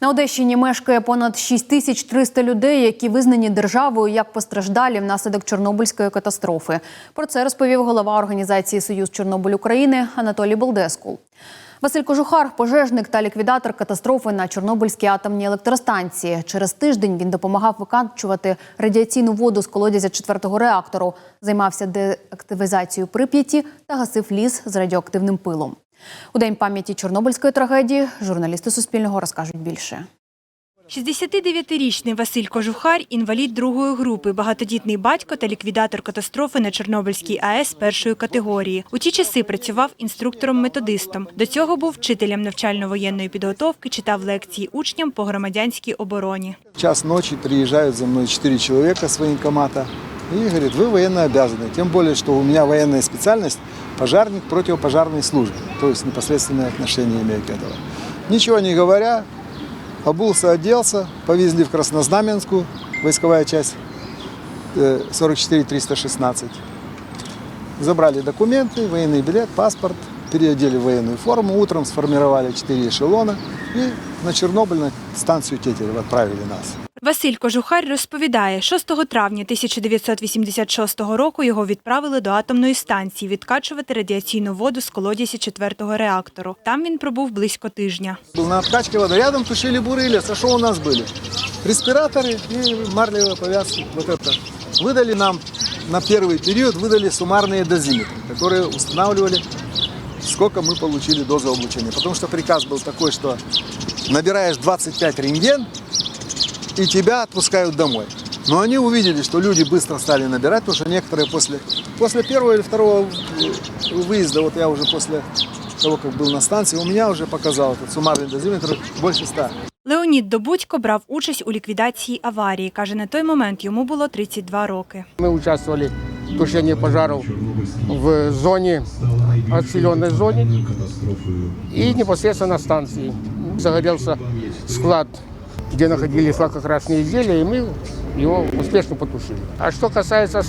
На Одещині мешкає понад 6300 людей, які визнані державою як постраждалі внаслідок Чорнобильської катастрофи. Про це розповів голова організації Союз Чорнобиль України Анатолій Болдескул. Василь Кожухар, пожежник та ліквідатор катастрофи на Чорнобильській атомній електростанції. Через тиждень він допомагав викачувати радіаційну воду з колодязя четвертого реактору, займався деактивізацією Прип'яті та гасив ліс з радіоактивним пилом. У день пам'яті Чорнобильської трагедії журналісти Суспільного розкажуть більше. 69-річний Василь Кожухар – інвалід другої групи, багатодітний батько та ліквідатор катастрофи на Чорнобильській АЕС першої категорії. У ті часи працював інструктором-методистом. До цього був вчителем навчально-воєнної підготовки, читав лекції учням по громадянській обороні. В час ночи приезжают за мной четыре человека с военкомата и говорят, вы военно обязаны. Тем более, что у меня военная специальность – пожарник противопожарной службы, то есть непосредственное отношение имею к этому. Ничего не говоря, обулся, оделся, повезли в Краснознаменскую, войсковая часть э, 44-316. Забрали документы, военный билет, паспорт, переодели в военную форму, утром сформировали четыре эшелона и на Чернобыль, на станцию Тетерева отправили нас. Василь Кожухар розповідає, 6 травня 1986 року його відправили до атомної станції відкачувати радіаційну воду з колодязі четвертого реактору. Там він пробув близько тижня. Был на откачке воды, рядом тушили буры а что у нас были? Респираторы и марлевые повязки. Вот это. Выдали нам на первый период выдали суммарные дозиметры, которые устанавливали, сколько мы получили дозы облучения. Потому что приказ был такой, что набираешь 25 рентген, и тебя отпускают домой. Но они увидели, что люди быстро стали набирать, потому что некоторые после, после первого или второго выезда, вот я уже после того, как был на станции, у меня уже показал этот суммарный дозиметр больше 100. Леонід Добудько брав участь у ліквідації аварії. Каже, на той момент йому було 32 роки. Мы участвовали в тушении пожаров в зоне, отселенной зоне и непосредственно на станции. Загорелся склад, где находились лакокрасные изделия, и мы его успешно потушили. А что касается,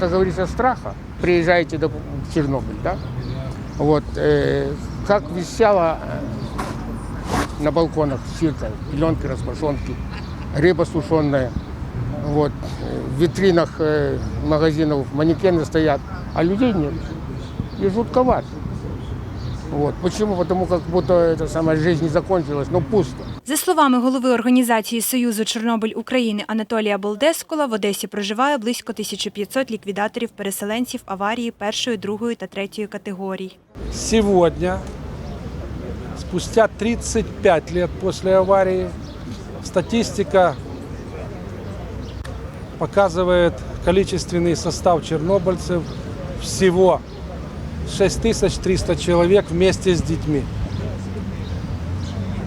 как говорится, страха, приезжаете до- Чернобыль, да? Вот, э, как висела э, на балконах сирка, пеленки, распашонки, рыба сушеная, вот, в витринах э, магазинов манекены стоят, а людей нет. И жутковато. Вот. Почему? Потому как будто эта самая жизнь не закончилась, но пусто. За словами голови організації Союзу Чорнобиль України Анатолія Болдескола, в Одесі проживає близько 1500 ліквідаторів-переселенців аварії першої, другої та третьої категорій. Сегодня, спустя 35 лет после аварии, статистика показывает количественный состав чернобыльцев всего 6300 человек вместе с детьми.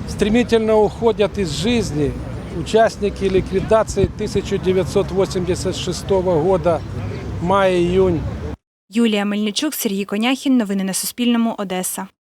Стремительно уходят из жизни участники ликвидации 1986 года, мая-июнь. Юлія Мельничук, Сергій Коняхін. Новини на Суспільному. Одеса.